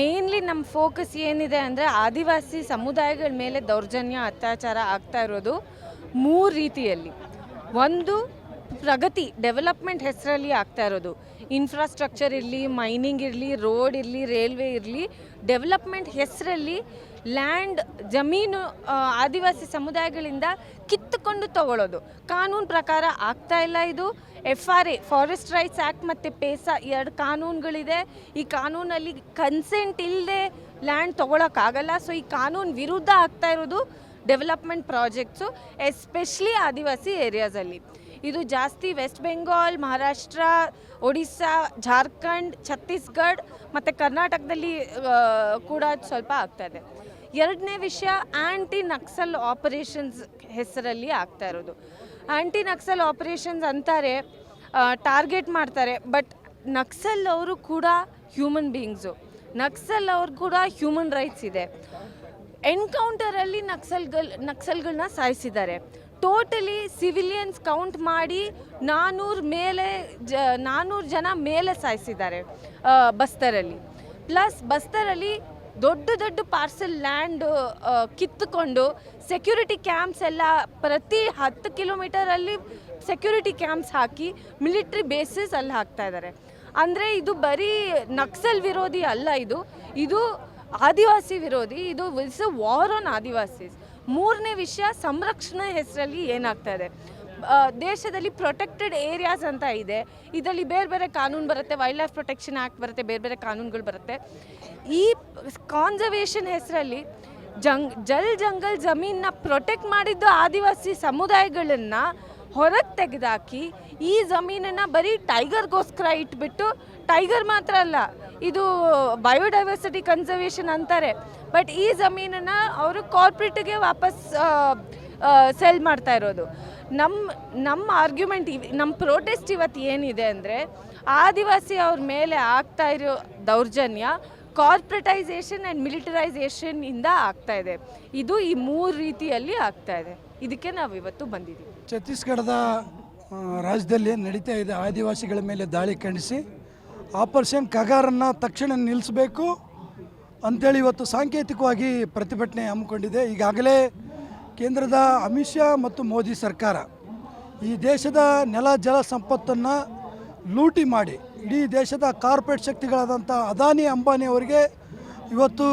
Mainly ನಮ್ಮ focus ಏನಿದೆ ಅಂದರೆ ಆದಿವಾಸಿ ಸಮುದಾಯಗಳ ಮೇಲೆ ದೌರ್ಜನ್ಯ, ಅತ್ಯಾಚಾರ ಆಗ್ತಾ ಇರೋದು ಮೂರು ರೀತಿಯಲ್ಲಿ. ಒಂದು ಪ್ರಗತಿ ಡೆವಲಪ್ಮೆಂಟ್ ಹೆಸರಲ್ಲಿ ಆಗ್ತಾ ಇರೋದು. ಇನ್ಫ್ರಾಸ್ಟ್ರಕ್ಚರ್ ಇರಲಿ ಮೈನಿಂಗ್ ಇರಲಿ ರೋಡ್ ಇರಲಿ ರೈಲ್ವೆ ಇರಲಿ ಡೆವಲಪ್ಮೆಂಟ್ ಹೆಸರಲ್ಲಿ ಲ್ಯಾಂಡ್ ಜಮೀನು ಆದಿವಾಸಿ ಸಮುದಾಯಗಳಿಂದ ಕಿತ್ತುಕೊಂಡು ತಗೊಳ್ಳೋದು ಕಾನೂನು ಪ್ರಕಾರ ಆಗ್ತಾ ಇಲ್ಲ ಇದು. F R A forest rights act ಮತ್ತು ಪೇಸಾ ಎರಡು ಕಾನೂನುಗಳಿದೆ. ಈ ಕಾನೂನಲ್ಲಿ ಕನ್ಸೆಂಟ್ ಇಲ್ಲದೆ ಲ್ಯಾಂಡ್ ತೊಗೊಳಕ್ಕಾಗಲ್ಲ. ಸೊ ಈ ಕಾನೂನು ವಿರುದ್ಧ ಆಗ್ತಾ ಇರೋದು ಡೆವಲಪ್ಮೆಂಟ್ ಪ್ರಾಜೆಕ್ಟ್ಸು ಎಸ್ಪೆಷಲಿ ಆದಿವಾಸಿ ಏರಿಯಾಸಲ್ಲಿ ಇದು ಜಾಸ್ತಿ ವೆಸ್ಟ್ ಬೆಂಗಾಲ್, ಮಹಾರಾಷ್ಟ್ರ, ಒಡಿಸ್ಸಾ, ಜಾರ್ಖಂಡ್ ಛತ್ತೀಸ್ಗಢ್ ಮತ್ತು ಕರ್ನಾಟಕದಲ್ಲಿ ಕೂಡ ಸ್ವಲ್ಪ ಆಗ್ತಾ ಇದೆ. ಎರಡನೇ ವಿಷಯ ಆ್ಯಂಟಿ ನಕ್ಸಲ್ ಆಪರೇಷನ್ಸ್ ಹೆಸರಲ್ಲಿ ಆಗ್ತಾ ಇರೋದು. ಆ್ಯಂಟಿ ನಕ್ಸಲ್ ಆಪರೇಷನ್ಸ್ ಅಂತಾರೆ ಟಾರ್ಗೆಟ್ ಮಾಡ್ತಾರೆ, ಬಟ್ ನಕ್ಸಲ್ ಅವರು ಕೂಡ ಹ್ಯೂಮನ್ ಬೀಯಿಂಗ್ಸು. ನಕ್ಸಲ್ ಅವ್ರು ಕೂಡ ಹ್ಯೂಮನ್ ರೈಟ್ಸ್ ಇದೆ. ಎನ್ಕೌಂಟರಲ್ಲಿ ನಕ್ಸಲ್ಗಳು ನಕ್ಸಲ್ಗಳನ್ನ ಸಾಯಿಸಿದ್ದಾರೆ. ಟೋಟಲಿ ಸಿವಿಲಿಯನ್ಸ್ ಕೌಂಟ್ ಮಾಡಿ ನಾನ್ನೂರು ಮೇಲೆ ಜ ನಾನ್ನೂರು ಜನ ಮೇಲೆ ಸಾಯಿಸಿದ್ದಾರೆ ಬಸ್ತರಲ್ಲಿ. ಪ್ಲಸ್ ಬಸ್ತರಲ್ಲಿ ದೊಡ್ಡ ದೊಡ್ಡ ಪಾರ್ಸೆಲ್ ಲ್ಯಾಂಡ್ ಕಿತ್ತುಕೊಂಡು ಸೆಕ್ಯೂರಿಟಿ ಕ್ಯಾಂಪ್ಸ್ ಎಲ್ಲ ಪ್ರತಿ ಹತ್ತು ಕಿಲೋಮೀಟರಲ್ಲಿ ಸೆಕ್ಯೂರಿಟಿ ಕ್ಯಾಂಪ್ಸ್ ಹಾಕಿ ಮಿಲಿಟ್ರಿ ಬೇಸಿಸ್ ಅಲ್ಲಿ ಹಾಕ್ತಾ ಇದ್ದಾರೆ. ಅಂದರೆ ಇದು ಬರೀ ನಕ್ಸಲ್ ವಿರೋಧಿ ಅಲ್ಲ ಇದು. ಇದು ಆದಿವಾಸಿ ವಿರೋಧಿ. ಇದು it's a war on Adivasis. ಮೂರನೇ ವಿಷಯ ಸಂರಕ್ಷಣೆ ಹೆಸರಲ್ಲಿ ಏನಾಗ್ತಾ ಇದೆ? ದೇಶದಲ್ಲಿ ಪ್ರೊಟೆಕ್ಟೆಡ್ ಏರಿಯಾಸ್ ಅಂತ ಇದೆ. ಇದರಲ್ಲಿ ಬೇರೆ ಬೇರೆ ಕಾನೂನು ಬರುತ್ತೆ ವೈಲ್ಡ್ ಲೈಫ್ ಪ್ರೊಟೆಕ್ಷನ್ ಆ್ಯಕ್ಟ್ ಬರುತ್ತೆ, ಬೇರೆ ಬೇರೆ ಕಾನೂನುಗಳು ಬರುತ್ತೆ. ಈ ಕಾನ್ಸರ್ವೇಷನ್ ಹೆಸರಲ್ಲಿ ಜಂಗ್ ಜಲ್ ಜಂಗಲ್ ಜಮೀನನ್ನ ಪ್ರೊಟೆಕ್ಟ್ ಮಾಡಿದ್ದು ಆದಿವಾಸಿ ಸಮುದಾಯಗಳನ್ನು ಹೊರಗೆ ತೆಗೆದಾಕಿ ಈ ಜಮೀನನ್ನು ಬರೀ ಟೈಗರ್ಗೋಸ್ಕರ ಇಟ್ಬಿಟ್ಟು ಟೈಗರ್ ಮಾತ್ರ ಅಲ್ಲ ಇದು ಬಯೋಡೈವರ್ಸಿಟಿ ಕನ್ಸರ್ವೇಷನ್ ಅಂತಾರೆ. ಬಟ್ ಈ ಜಮೀನನ್ನು ಅವರು ಕಾರ್ಪೊರೇಟ್ಗೆ ವಾಪಸ್ ಸೆಲ್ ಮಾಡ್ತಾ ಇರೋದು. ನಮ್ಮ ನಮ್ಮ ಆರ್ಗ್ಯುಮೆಂಟ್ ನಮ್ಮ ಪ್ರೊಟೆಸ್ಟ್ ಇವತ್ತು ಏನಿದೆ ಅಂದರೆ, ಆದಿವಾಸಿ ಅವ್ರ ಮೇಲೆ ಆಗ್ತಾ ಇರೋ ದೌರ್ಜನ್ಯ ಕಾರ್ಪೊರೇಟೈಸೇಷನ್ ಆ್ಯಂಡ್ ಮಿಲಿಟರೈಸೇಷನ್ ಇಂದ ಆಗ್ತಾ ಇದೆ. ಇದು ಈ ಮೂರು ರೀತಿಯಲ್ಲಿ ಆಗ್ತಾ ಇದೆ. ಇದಕ್ಕೆ ನಾವು ಇವತ್ತು ಬಂದಿದ್ದೀವಿ. ಛತ್ತೀಸ್ಗಢದ ರಾಜ್ಯದಲ್ಲಿ ನಡೀತಾ ಇದೆ, ಆದಿವಾಸಿಗಳ ಮೇಲೆ ದಾಳಿ ಖಂಡಿಸಿ. ಆಪರೇಷನ್ ಕಗಾರನ್ನು ತಕ್ಷಣ ನಿಲ್ಲಿಸಬೇಕು ಅಂತೇಳಿ ಇವತ್ತು ಸಾಂಕೇತಿಕವಾಗಿ ಪ್ರತಿಭಟನೆ ಹಮ್ಮಿಕೊಂಡಿದೆ. ಈಗಾಗಲೇ ಕೇಂದ್ರದ ಅಮಿತ್ ಶಾ ಮತ್ತು ಮೋದಿ ಸರ್ಕಾರ ಈ ದೇಶದ ನೆಲ, ಜಲ ಸಂಪತ್ತನ್ನು ಲೂಟಿ ಮಾಡಿ, ಇಡೀ ದೇಶದ ಕಾರ್ಪೊರೇಟ್ ಶಕ್ತಿಗಳಾದಂಥ ಅದಾನಿ ಅಂಬಾನಿ ಅವರಿಗೆ ಇವತ್ತು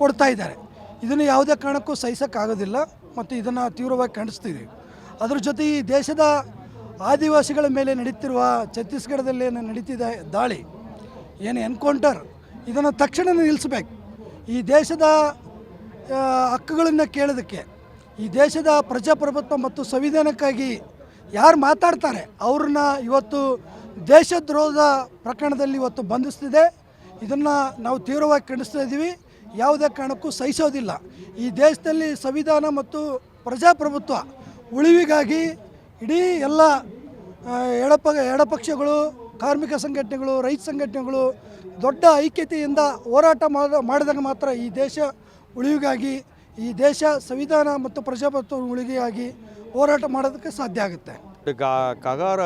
ಕೊಡ್ತಾ ಇದ್ದಾರೆ. ಇದನ್ನು ಯಾವುದೇ ಕಾರಣಕ್ಕೂ ಸಹಿಸೋಕ್ಕಾಗೋದಿಲ್ಲ ಮತ್ತು ಇದನ್ನು ತೀವ್ರವಾಗಿ ಖಂಡಿಸ್ತೀವಿ. ಅದ್ರ ಜೊತೆ ಈ ದೇಶದ ಆದಿವಾಸಿಗಳ ಮೇಲೆ ನಡೀತಿರುವ ಛತ್ತೀಸ್ಗಢದಲ್ಲಿ ಏನು ನಡೀತಿದೆ ದಾಳಿ, ಏನು ಎನ್ಕೌಂಟರ್, ಇದನ್ನು ತಕ್ಷಣ ನಿಲ್ಲಿಸಬೇಕು. ಈ ದೇಶದ ಹಕ್ಕುಗಳನ್ನು ಕೇಳೋದಕ್ಕೆ, ಈ ದೇಶದ ಪ್ರಜಾಪ್ರಭುತ್ವ ಮತ್ತು ಸಂವಿಧಾನಕ್ಕಾಗಿ ಯಾರು ಮಾತಾಡ್ತಾರೆ, ಅವ್ರನ್ನ ಇವತ್ತು ದೇಶದ್ರೋಹದ ಪ್ರಕರಣದಲ್ಲಿ ಇವತ್ತು ಬಂಧಿಸ್ತಿದೆ. ಇದನ್ನು ನಾವು ತೀವ್ರವಾಗಿ ಖಂಡಿಸ್ತಾ ಇದ್ದೀವಿ. ಯಾವುದೇ ಕಾರಣಕ್ಕೂ ಸಹಿಸೋದಿಲ್ಲ. ಈ ದೇಶದಲ್ಲಿ ಸಂವಿಧಾನ ಮತ್ತು ಪ್ರಜಾಪ್ರಭುತ್ವ ಉಳಿವಿಗಾಗಿ ಇಡೀ ಎಲ್ಲ ಎಡಪ, ಎಡಪಕ್ಷಗಳು, ಕಾರ್ಮಿಕ ಸಂಘಟನೆಗಳು, ರೈತ ಸಂಘಟನೆಗಳು ದೊಡ್ಡ ಐಕ್ಯತೆಯಿಂದ ಹೋರಾಟ ಮಾಡ, ಮಾಡಿದಾಗ ಮಾತ್ರ ಈ ದೇಶ ಉಳಿವಿಗಾಗಿ, ಈ ದೇಶ ಸಂವಿಧಾನ ಮತ್ತು ಪ್ರಜಾಪ್ರಭುತ್ವ ಉಳಿವಿಗಾಗಿ ಹೋರಾಟ ಮಾಡೋದಕ್ಕೆ ಸಾಧ್ಯ ಆಗುತ್ತೆ. ಕಗಾರ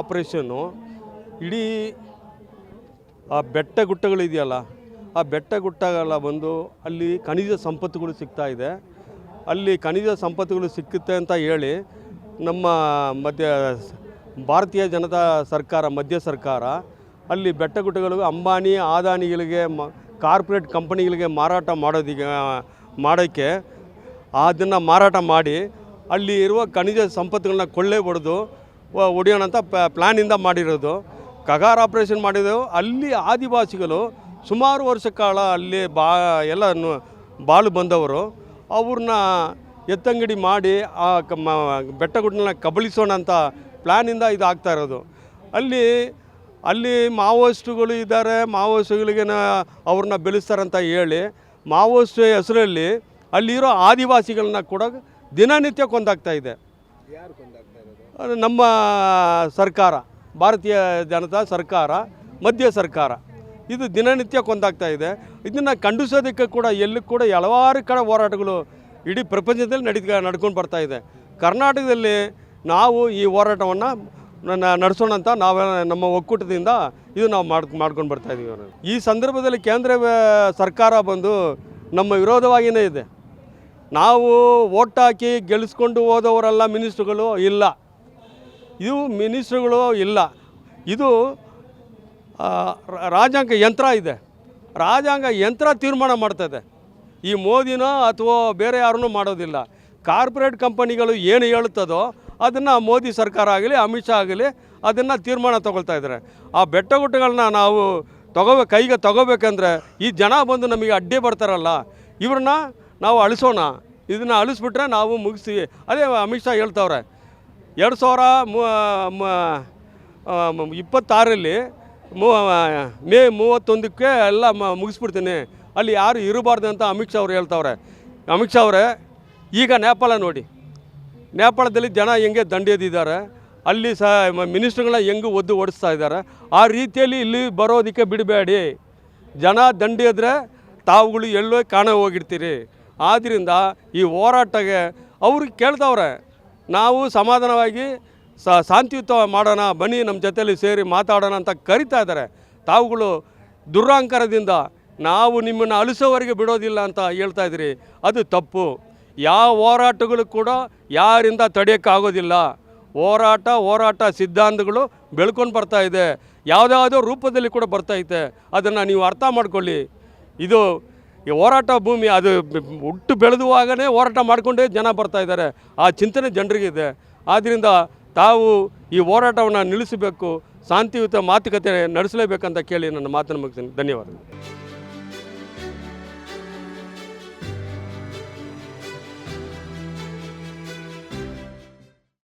ಆಪ್ರೇಷನ್ನು ಇಡೀ ಆ ಬೆಟ್ಟ ಗುಟ್ಟಗಳಿದೆಯಲ್ಲ ಆ ಬೆಟ್ಟ ಗುಟ್ಟಗಳ ಬಂದು ಅಲ್ಲಿ ಖನಿಜ ಸಂಪತ್ತುಗಳು ಸಿಗ್ತಾ ಇದೆ. ಅಲ್ಲಿ ಖನಿಜ ಸಂಪತ್ತುಗಳು ಸಿಕ್ಕುತ್ತೆ ಅಂತ ಹೇಳಿ ನಮ್ಮ ಮಧ್ಯ ಭಾರತೀಯ ಜನತಾ ಸರ್ಕಾರ, ಮಧ್ಯ ಸರ್ಕಾರ ಅಲ್ಲಿ ಬೆಟ್ಟ ಗುಟ್ಟಗಳು ಅಂಬಾನಿ, ಆದಾನಿಗಳಿಗೆ ಮ, ಕಾರ್ಪೊರೇಟ್ ಕಂಪನಿಗಳಿಗೆ ಮಾರಾಟ ಮಾಡೋದಿಗೆ ಮಾಡೋಕ್ಕೆ ಅದನ್ನು ಮಾರಾಟ ಮಾಡಿ ಅಲ್ಲಿ ಇರುವ ಖನಿಜ ಸಂಪತ್ತುಗಳನ್ನ ಕೊಳ್ಳೆ ಹೊಡೆದು ಹೊಡೆಯೋಣಂಥ ಪ್ಲ್ಯಾನಿಂದ ಮಾಡಿರೋದು. ಕಗಾರ್ ಆಪ್ರೇಷನ್ ಮಾಡಿದೆವು ಅಲ್ಲಿ ಆದಿವಾಸಿಗಳು ಸುಮಾರು ವರ್ಷ ಕಾಲ ಅಲ್ಲಿ ಬಾ, ಎಲ್ಲ ಬಾಳು ಬಂದವರು. ಅವ್ರನ್ನ ಎತ್ತಂಗಡಿ ಮಾಡಿ ಆ ಬೆಟ್ಟಗುಡ್ಡನ್ನ ಕಬಳಿಸೋಣ ಅಂತ ಪ್ಲ್ಯಾನಿಂದ ಇದು ಆಗ್ತಾ ಇರೋದು. ಅಲ್ಲಿ ಅಲ್ಲಿ ಮಾವೋಯಿಸ್ಟುಗಳು ಇದ್ದಾರೆ ಮಾವೋಯಿಸ್ಟುಗಳಿಗೆ ಅವ್ರನ್ನ ಬೆಳೆಸ್ತಾರಂತ ಹೇಳಿ ಮಾವೋಯಿಸ್ಟ್ ಹೆಸರಲ್ಲಿ ಅಲ್ಲಿರೋ ಆದಿವಾಸಿಗಳನ್ನ ಕೂಡ ದಿನನಿತ್ಯ ಕೊಂದಾಗ್ತಾ ಇದೆ. ನಮ್ಮ ಸರ್ಕಾರ, ಭಾರತೀಯ ಜನತಾ ಸರ್ಕಾರ, ಮಧ್ಯ ಸರ್ಕಾರ, ಇದು ದಿನನಿತ್ಯ ಕೊಂದಾಗ್ತಾ ಇದೆ. ಇದನ್ನು ಖಂಡಿಸೋದಕ್ಕೆ ಕೂಡ ಎಲ್ಲೂ ಕೂಡ ಹಲವಾರು ಕಡೆ ಹೋರಾಟಗಳು ಇಡೀ ಪ್ರಪಂಚದಲ್ಲಿ ನಡೀ ನಡ್ಕೊಂಡು ಬರ್ತಾ ಇದೆ. ಕರ್ನಾಟಕದಲ್ಲಿ ನಾವು ಈ ಹೋರಾಟವನ್ನು ನಡೆಸೋಣ ಅಂತ ನಾವು ನಮ್ಮ ಒಕ್ಕೂಟದಿಂದ ಇದು ನಾವು ಮಾಡ್, ಮಾಡ್ಕೊಂಡು ಬರ್ತಾ ಇದ್ದೀವಿ. ಈ ಸಂದರ್ಭದಲ್ಲಿ ಕೇಂದ್ರ ಸರ್ಕಾರ ಬಂದು ನಮ್ಮ ವಿರೋಧವಾಗಿಯೇ ಇದೆ. ನಾವು ಓಟ್ ಹಾಕಿ ಗೆಲ್ಲಿಸ್ಕೊಂಡು ಹೋದವರೆಲ್ಲ ಮಿನಿಸ್ಟ್ರುಗಳು ಇಲ್ಲ. ಇದು ಮಿನಿಸ್ಟ್ರುಗಳು ಇಲ್ಲ. ಇದು ರಾಜಾಂಗ ಯಂತ್ರ ಇದೆ. ರಾಜಾಂಗ ಯಂತ್ರ ತೀರ್ಮಾನ ಮಾಡ್ತದೆ ಈ ಮೋದಿನ ಅಥವಾ ಬೇರೆ ಯಾರನ್ನೂ ಮಾಡೋದಿಲ್ಲ. ಕಾರ್ಪೊರೇಟ್ ಕಂಪನಿಗಳು ಏನು ಹೇಳುತ್ತದೋ ಅದನ್ನು ಮೋದಿ ಸರ್ಕಾರ ಆಗಲಿ, ಅಮಿತ್ ಶಾ ಆಗಲಿ ಅದನ್ನು ತೀರ್ಮಾನ ತೊಗೊಳ್ತಾ ಇದ್ದಾರೆ. ಆ ಬೆಟ್ಟ ಗುಡ್ಡಗಳನ್ನ ನಾವು ತಗೋಬೇ, ಕೈಗೆ ತಗೋಬೇಕಂದ್ರೆ ಈ ಜನ ಬಂದು ನಮಗೆ ಅಡ್ಡಿ ಬರ್ತಾರಲ್ಲ, ಇವ್ರನ್ನ ನಾವು ಅಳಿಸೋಣ. ಇದನ್ನು ಅಳಿಸ್ಬಿಟ್ರೆ ನಾವು ಮುಗಿಸ್ತೀವಿ ಅದೇ ಅಮಿತ್ ಶಾ ಹೇಳ್ತವ್ರೆ, ಎರಡು ಸಾವಿರ ಮೂ- ಮ- ಮ- ಮೂವತ್ತೊಂದಕ್ಕೆ ಎಲ್ಲ ಮುಗಿಸ್ಬಿಡ್ತೀನಿ. ಅಲ್ಲಿ ಯಾರು ಇರಬಾರ್ದು ಅಂತ ಅಮಿತ್ ಶಾ ಅವ್ರು ಹೇಳ್ತವ್ರೆ. ಅಮಿತ್ ಶಾ ಅವರೇ, ಈಗ ನೇಪಾಳ ನೋಡಿ. ನೇಪಾಳದಲ್ಲಿ ಜನ ಹೆಂಗೆ ದಂಡೆದಿದ್ದಾರೆ ಅಲ್ಲಿ ಸಹ ಮಿನಿಸ್ಟ್ರುಗಳನ್ನ ಹೆಂಗೆ ಒದ್ದು ಓಡಿಸ್ತಾ ಇದ್ದಾರೆ, ಆ ರೀತಿಯಲ್ಲಿ ಇಲ್ಲಿ ಬರೋದಕ್ಕೆ ಬಿಡಬೇಡಿ. ಜನ ದಂಡಿದ್ರೆ ತಾವುಗಳು ಎಲ್ಲೋ ಕಾಣ ಹೋಗಿರ್ತೀರಿ. ಆದ್ದರಿಂದ ಈ ಹೋರಾಟಗೆ ಅವ್ರಿಗೆ ಕೇಳ್ತವ್ರೆ, ನಾವು ಸಮಾಧಾನವಾಗಿ ಶಾಂತಿಯುತ ಮಾಡೋಣ, ಬನ್ನಿ ನಮ್ಮ ಜೊತೆಯಲ್ಲಿ ಸೇರಿ ಮಾತಾಡೋಣ ಅಂತ ಕರಿತಾ ಇದ್ದಾರೆ. ತಾವುಗಳು ದುರಹಂಕಾರದಿಂದ ನಾವು ನಿಮ್ಮನ್ನು ಅಳಿಸೋವರೆಗೆ ಬಿಡೋದಿಲ್ಲ ಅಂತ ಹೇಳ್ತಾ ಇದ್ದೀರಿ. ಅದು ತಪ್ಪು. ಯಾವ ಹೋರಾಟಗಳು ಕೂಡ ಯಾರಿಂದ ತಡೆಯೋಕ್ಕಾಗೋದಿಲ್ಲ. ಹೋರಾಟ ಹೋರಾಟ ಸಿದ್ಧಾಂತಗಳು ಬೆಳ್ಕೊಂಡು ಬರ್ತಾ ಇದೆ. ಯಾವುದಾವುದೋ ರೂಪದಲ್ಲಿ ಕೂಡ ಬರ್ತೈತೆ ಅದನ್ನು ನೀವು ಅರ್ಥ ಮಾಡ್ಕೊಳ್ಳಿ. ಇದು ಈ ಹೋರಾಟ ಭೂಮಿ ಅದು ಹುಟ್ಟು ಬೆಳೆದುವಾಗಲೇ ಹೋರಾಟ ಮಾಡಿಕೊಂಡೇ ಜನ ಬರ್ತಾ ಇದ್ದಾರೆ. ಆ ಚಿಂತನೆ ಜನರಿಗಿದೆ. ಆದ್ದರಿಂದ ತಾವು ಈ ಹೋರಾಟವನ್ನು ನಿಲ್ಲಿಸಬೇಕು. ಶಾಂತಿಯುತ ಮಾತುಕತೆ ನಡೆಸಲೇಬೇಕಂತ ಕೇಳಿ ನನ್ನ ಮಾತನ್ನು ಮುಗಿಸ್ತೀನಿ. ಧನ್ಯವಾದಗಳು.